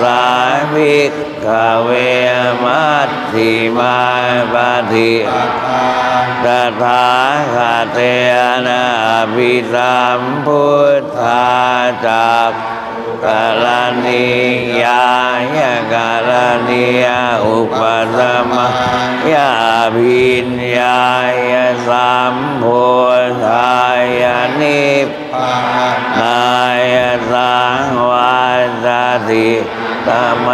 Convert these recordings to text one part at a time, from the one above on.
สาภิกขเวมัตถิมาปฏิตถาคาเตนะภิสัมพุทธาจักกาลนิยายกาลนิยอุปสมยาพิญญายสัมพุทธายนิพพานายสังวัต ติตม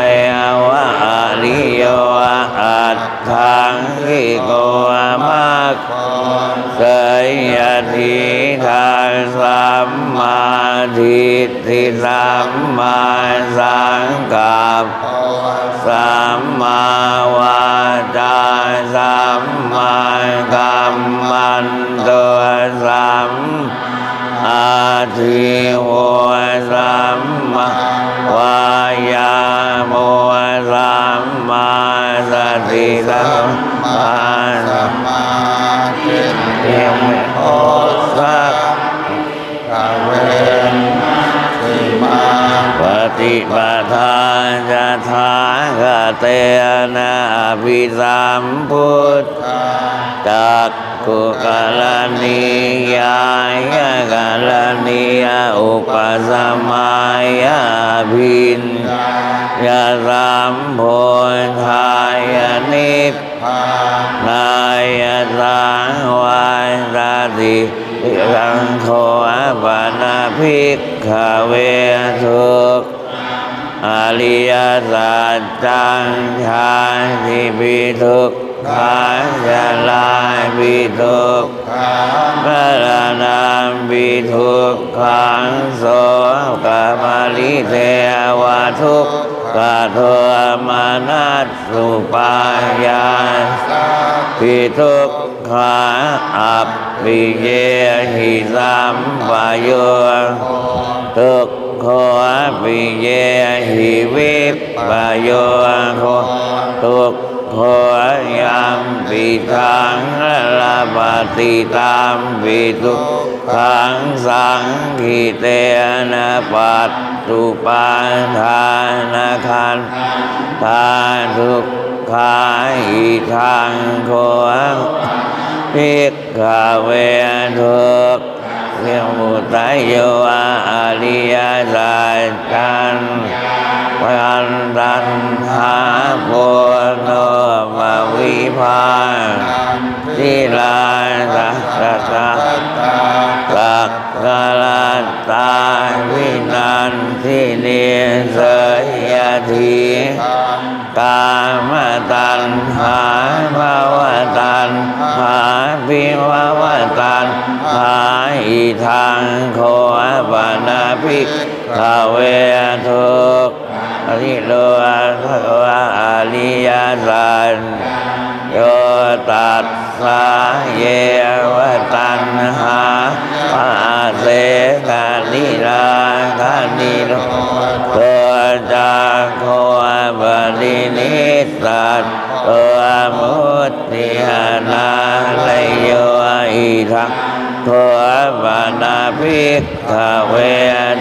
วะอริโยอัตถังคิโกมัคเสยยทิทางสัมมาทิฏฐิสัมมาสังกัปสัมมาวาจาสัมมากัมมันตัวสัมอาทิวสัมมาวา ติสัมมาสัมมาทิฏฐิโอสักกเวนสิมาปฏิปทาจะทากเตนะภิสัมพุทธจักกุกาลนิยายกาลนิยอุปสมัยพินา ยาสามโพธายนิพพานายสังวาสติรังโฆปนาภิกขเวทุกอริยสัจจังชาติปิทุกขาจะลายปิทุกทาพระนามปิทุกขังโสกามลิเทวทุกข โทมานัสสุปายาสิทุกขาอัปปิเยหิสัมปโยทุกขปิเยหิวิปปโยโคทุกขยัมปิทังละปฏิตามปิทุก ขังสังขิเตนะปัตตุปาทานาคันตาทุกขายทางโคพิกขเวทุกเรียมุตายโยอาริยสัจจัน ปันตันหาโพโนมาวิภาทิลาสัสสะตาสักกาลตาวินันทิเนเสยทีทานกามตัณหาภาวตัณหาวิภาวตัณหาอิทังโคปนาภิกขเวทุก อริโลภะวะอริยสัจโยตัสสะเยวตัณหาปาเสกานิราคานิโรตัวจากโคบรินิสัตตัวมุติหานาลโยอิทังตัวปนาภิกขเว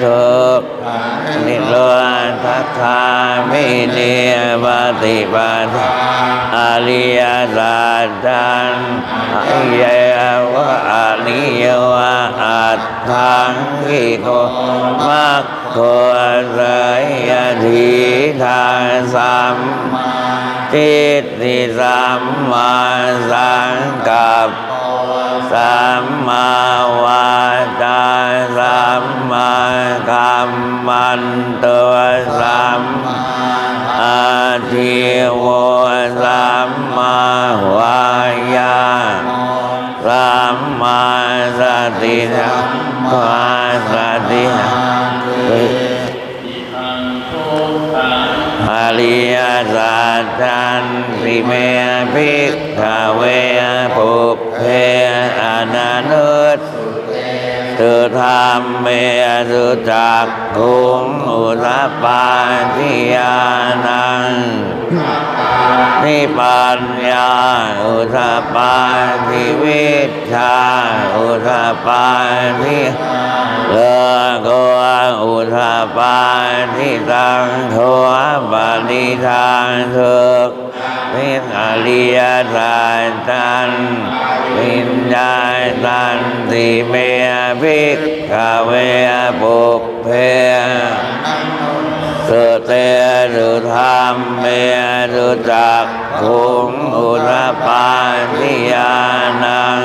ทุกนิโร คามิเนปฏิปัฏฐาอริยสัจจันอเยวะอริยวะอัตถังกิโกมัคโคเสยยทีทางสัมทิฏฐิสัมมาสังกัปป สัมมาวาจาสัมมาธรรมันตัวสัมมาอาทิวสัมมาวายาสัมมาสติสัมมาสติอริยสัจจันติเมภิกขเวปุเพ นานุตตุธรรมเมสุจักขุงอุรปาทิยานังนิปัญญาอุทปาทิวิชาอุทปาทิเลโกอุทปาทิตังโทปานิทานทุก วิอริยสาตันวิญญาตันติเมภิกขเวปุเพสุเตสุธรรมเมสุจักขุงอุรปาทิยานัง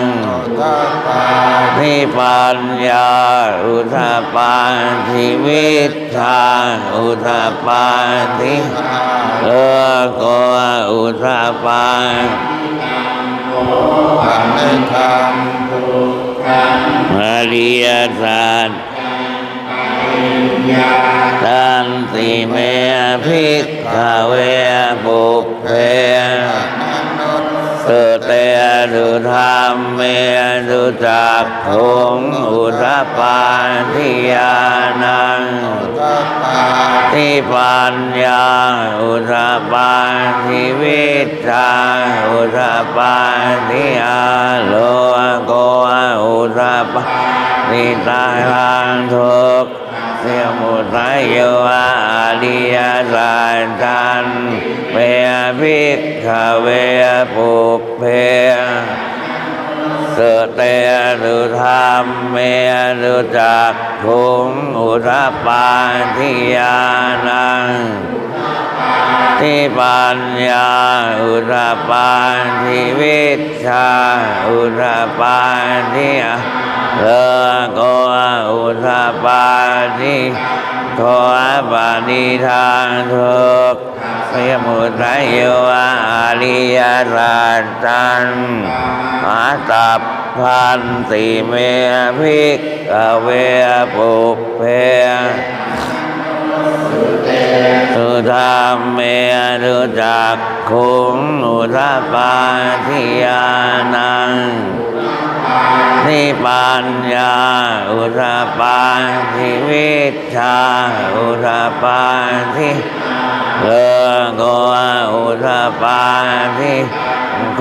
นิปัญญาอุทปาทิวิชาอุทปาทิเลโกอุทปาอเนกังอริยสัจตันติเมภิกขเวปุเพ สุเตสุธรรมเมสุจักขุงอุทปาทิยานังทิปัญญาอุทปาทิวิชาอุทปาทิอาโลโกอุทปาทิตาลังทุกเสียมุทัยโยอาริยสัจจัน เมภิกขเวปุเพสเตสุธรรมเมสุจักขุงอุทปาทิยานังทิปัญญาอุทปาทิวิชาอุทปาทิ เลโกอุทปาทิโคปานิทางทุกเสมุทัยโยอาริยราชันอาตับพันติเมภิกเวปุเพสุธรรมเมรุจักขุงอุทปาทิยานัง นิปัญญาอุทปาทิวิชาอุทปาทิเลโกอุทปาทิโค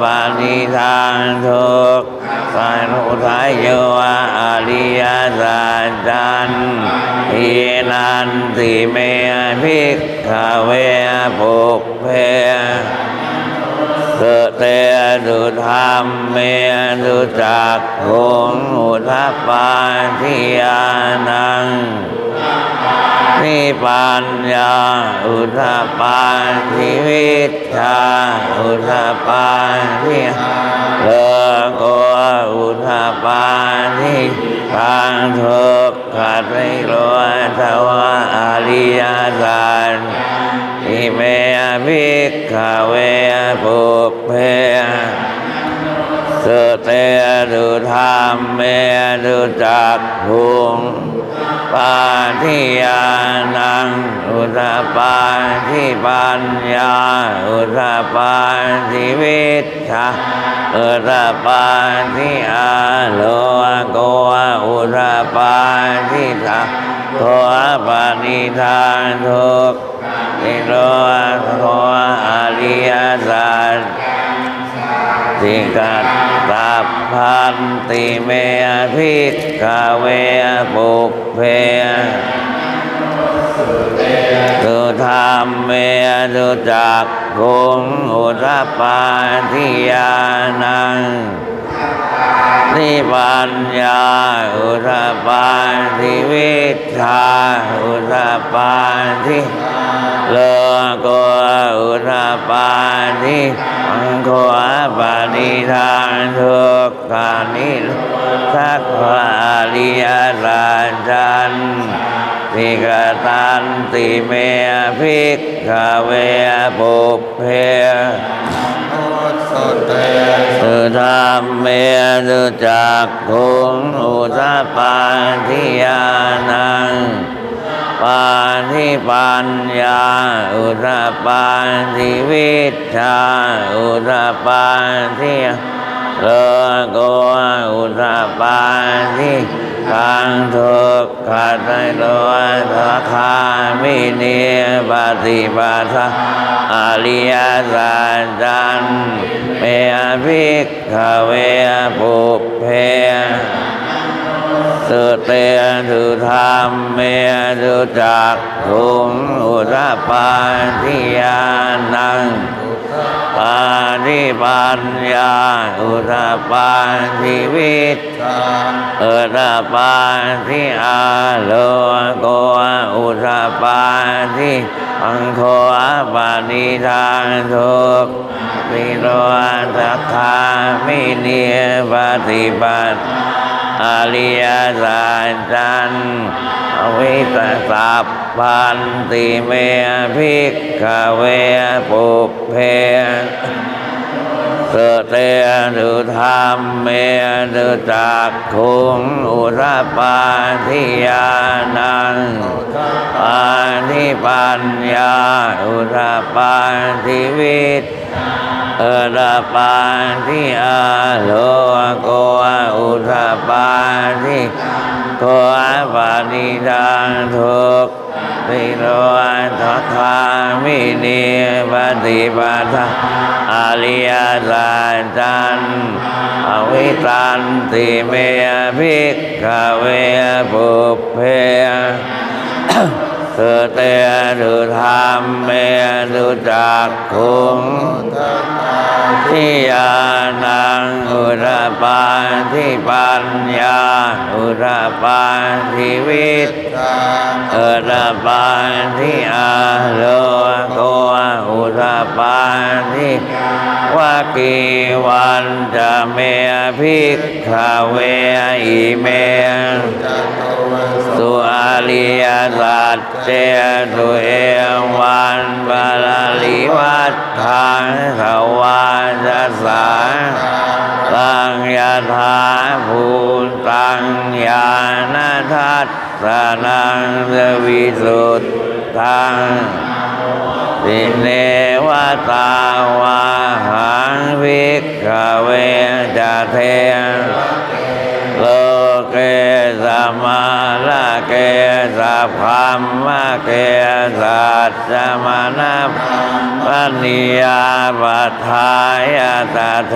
ปานิทางทุกสานุทัยโยอาริยสัจจันอินันติเมภิกขเวปุเพ สุเตสุธรรมเมสุจักขุงอุทปาทิยานังนิปัญญาอุทปาทิวิชาอุทปาทิเลโกอุทปาทิทางทุกขัดไตรโลทวาอริยสัจ ขเวปุเพสุเตสุธรรมเมสุจักขุงปาทิยานัง อุทปาทิปัญญา อุทปาทิวิชาอุทปาทิอาโลโกอุทปาทิทาโคปานิทานทุก ติโลโคอาริยสัจติกัตตาพันติเมภิกขเวปุเพสุธรรมเมสุจักขุงอุทปาทิยานัง นิปัญญาอุทปาทิวิชาอุทปาทิโลโกอุทปาทิอังโฆปานิทานทุกขานิสักวาลิยราชันติกตันติเมภิกขเวปุเพ สุเตสุธรรมเมสุจักขุงอุทปาทิยานังปาทิปัญญา อุตปาทิวิชาอุตปาทิโลโกอุตปาทิ ขังทุกขไตโลทัคามิเนปฏิปทาอริยสัจจันเมภิกขเวปุเพสุเตสุธรรมเมสุจักขุงอุตปาทิยานัง ปาทิปัญญาอุตปาทิวิชชาอุตปาทิอาโลโกอุตปาทิอังโฆปานิทานทุกติโรสัคามิเนียปฏิปัติอริยสัจจัน วิสสัพพันติเมภิกขเวปุเพ สุเตสุธรรมเมสุจักขุงอุรปาทิยานังปาทิปัญญาอุรปาทิวิตเอรปาทิอาโลโกอุทปาทิโกปานิดังทุกิโรทัตถามินีปฏิปทาอริยสัจจันอวิตันติเมภิกขเวปุเพ สุเตสุธรรมเมสุจักขุงทิยานังอุรปาทิปัญญา อุรปาทิวิตาอุรปาทิอาโลโกอุรปาทิวากีวันจะเมภิกขเวอิเมสุอาริยสัจเจตุเอวันบาลาลิวัฏทางขวาจะสาตังยาธาภูตังยานาทัสสนังสวิสุทธังสิเนวตาวาหังวิกเวจะเท มาละเกสัพพัมมะเกสัจจมานะปณิยาปัฏฐายาตเท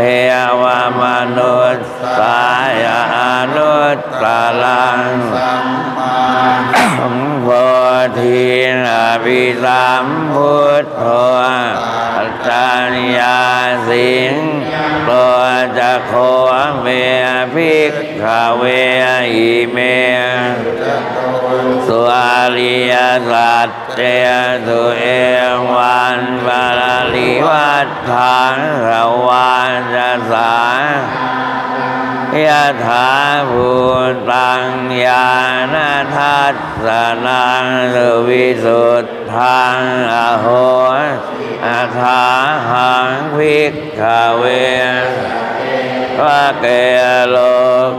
วมนุษย์สายอนุตตลังสัมมาโพธินาภิสัมพุทธปัจจญญาสิงตัวจะโคเม ภิกขเวอิเมสุอาริยสัจเจสุเอวันบาลาลิวัฏทางรวานจะสายะถาภูตังยานาทัสสนังสุวิสุทธังอโหอาถาหังภิกขเว วะเกโล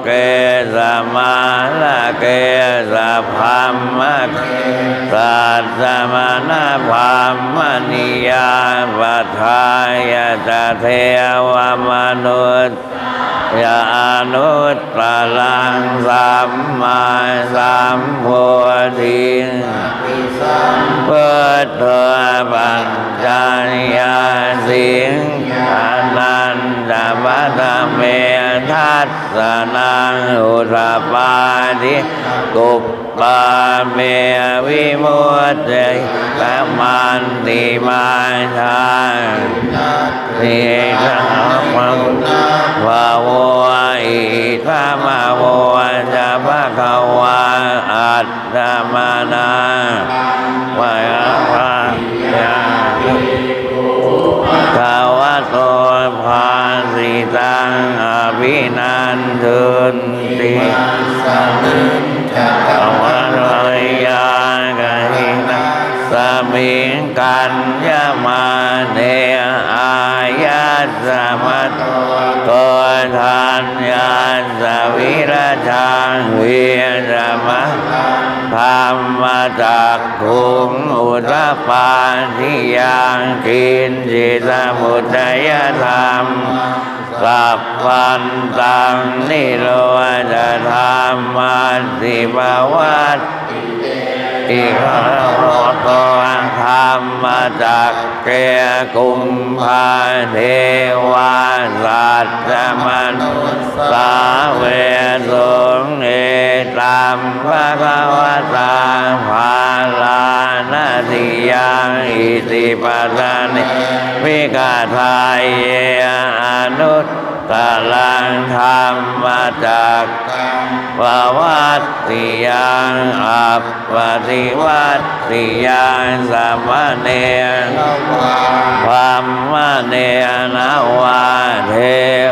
เกสมาละเกสะพัมมะสัจจมานะพัมมณิยาปัฏฐายาจะเทวมนุษย์ยาอนุตตลังสัมมาสัมโพธิปิสัมพุทธปัญจญาสิงอนันต ปัตะเมทัสสนังอุตปาทิกุปปาเมวิมุตติกมันติมาชานติสังมังภาวะอิธรรมโวะจะภะคะวาอัตตมานา นทุนติสัมจตภวะรยากหินะสมิงกันยมาเนอายาสมัตโกทานยาสวิรชางเวียรมะธรรมจากขุงอุตปาทิยังกินจิตมุตยธรรม สัพพันตังนิโรธธรรมาสิบวัตอิขโรโตธรรมจากเกกุมภาเทวาสัตตมนุสสาเวสุงเอตัมภะคะวะตาภาลานาติยังอิติปัสสนิวิกาทายเยอ นุตตลังธรรมจากววัตติยังอัปปติวัตติยังสัมมเนพัมมเนนาวาเท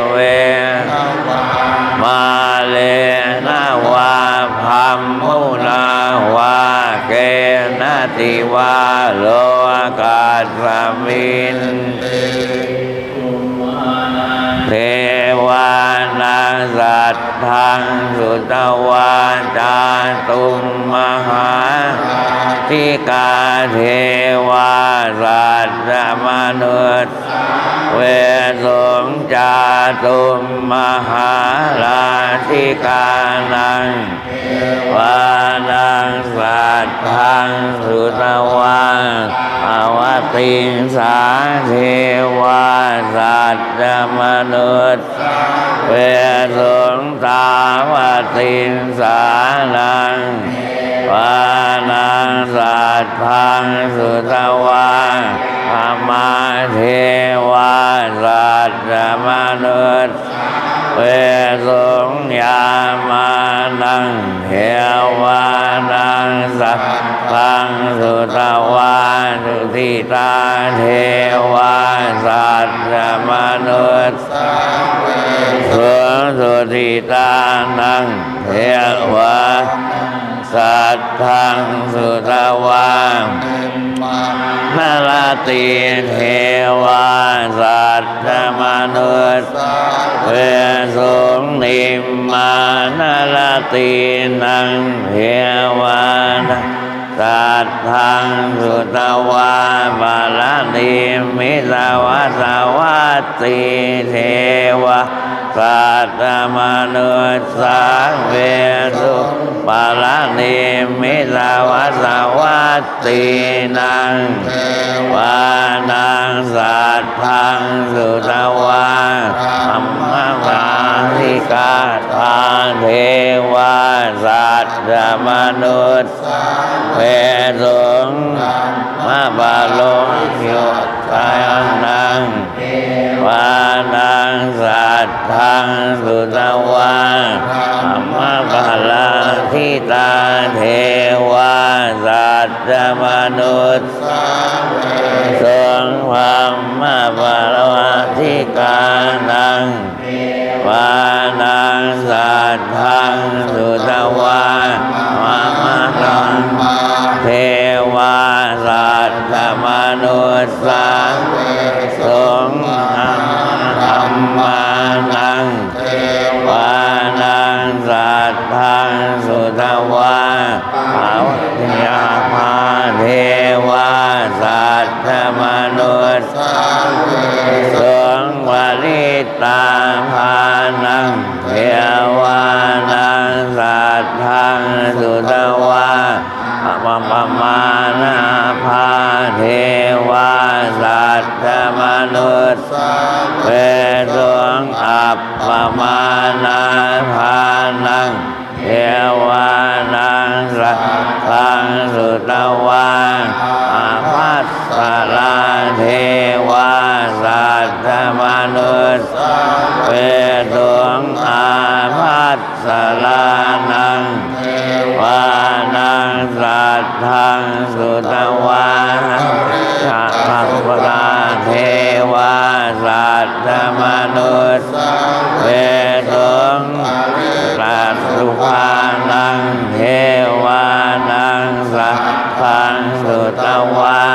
เว มาเลนาวาพัมมุนาวาเกนติวาโลกาสมิน เทวานาสัตทังสุตวาจาตุมมหาทิกาเทวาสัตตมนุษย์เวสงจาตุมมหาลาธิกานัง วานังสัตทังสุตวาอวติงสาเทวาสัตตมนุษย์เวสงตาวติงสานังวานังสัตทังสุตวาธรรมาเทวาสัตตมนุษย์ เวสุงยามานังเทวานังสัพพังสุตวาสุทิตาเทวาสัตตมนุษย์สุสุทิตานังเทวาสัตทังสุตวา นาลาติเทวาสัตตมนุษย์เวสงนิมมานาลาตินังเทวานสัตทังสุตวาบาลานิมิตาวาสวัตติเทวา สัตตมนุษย์สังเวสุปาลานิมิตาวาสวัตตินังวานังสัตทังสุตวาอัมมวาธิกาทางเทวาสัตตมนุษย์เวสงมาบาโลโยตานังวานัง สัตทังสุตวาอัมมบาลาทิตาเทวาสัตตมนุษย์ทรงความมาบารวาธิกานังวานังสัตทังสุตวาวามาตังเทวาสัตตมนุษย์สังท นุษย์เวสงอัปปมานาภานังเทวานังสัพพังสุตวานอาภัสสลาเทวาสัตตมนุษย์เวสงอาภัสสลานังวานังสัตทังสุตวาสัพ สัตตมนุษย์เวสงสัตตุภานังเทวานังสัพพังสุตวา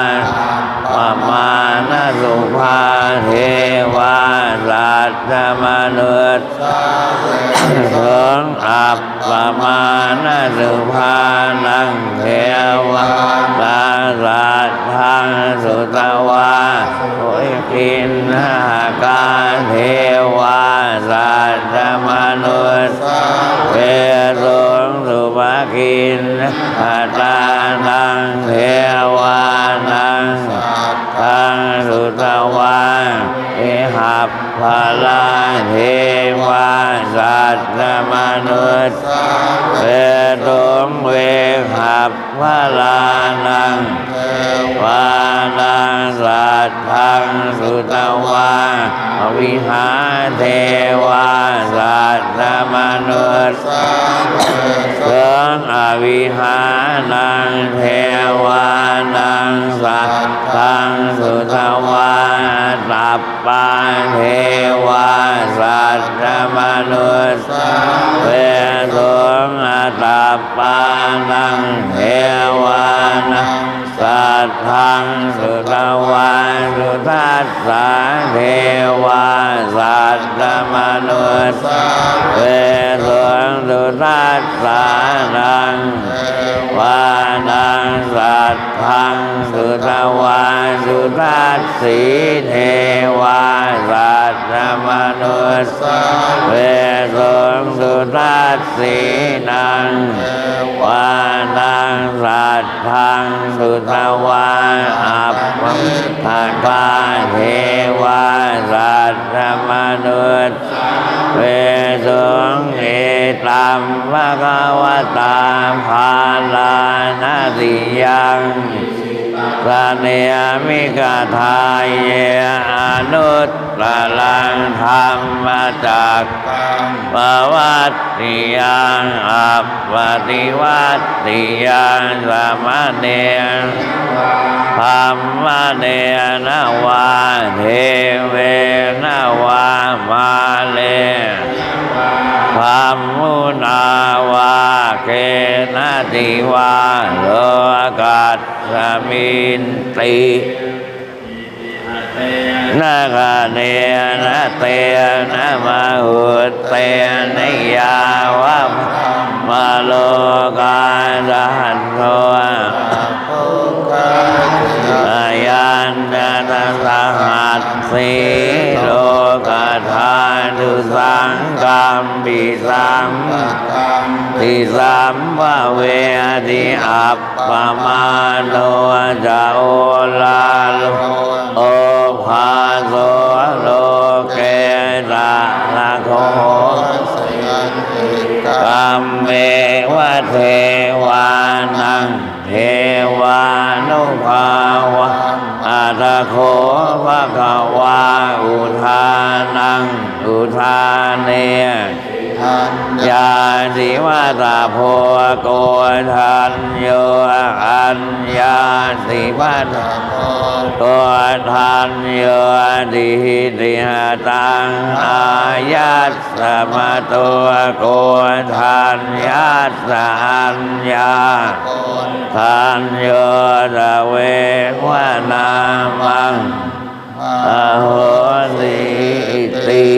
ปมาณสุภาเทวาสัตตมนุษย์ เถิงอัปปมาณสุภานังเทวาลาสัตทังสุตวาโอยกินหากาเทวาสัตตมนุษย์เวรุงสุภกินอาตา พลาเทวาสัตตมนุษย์เวตุงเวหับพลานังวานังสัตทังสุตวาวิหาเทวาสัตตมนุษย์เคืองอวิหานังเทวานังสัตตังสุทวาตัปปาเทวาสัตตมนุษย์เวสุงอาตัปานังเทวานังสัตทังสุทวาสุทัสสาเทวาสัตตมนุษย์เวสุงสุทัสสานังวานังสัตทังสุทวาสุทัสสีเทวาสัตตมนุษย์เวสุงสุทัสสีนังวานังสัตทังสุทวาอัปปภะกาเทวาสัตตมนุษย์เวสุงเอตัมภะคะวะตาภาลานาติยัง สเนมิกาทายเยอนุตตลังธรรมจักปวัตติยังอัปปติวัตติยังสมเนธรรมเนนวาเทเวนวามาเล พามุนาวาเกนาติวาโลกัสสมินตินาคาเนนะเตนะมาหุเตนิยาวะมาโลกาสันโท สัมติสัมภเวทิอัปปมาโนจะโอลาลโอภาโสโลเกตะละโคกัมเมวะเทวานังเทวานุภาวะอาตะโคภะควาอุทานังอุทานเน ยาติวัตาโพโกทันโยอัญญาติวัตาโพโกทันโยดิติหตังอายัสสะมะตัวโกทันยัสสอัญญาทันโยตะเววนามังอโหสิติ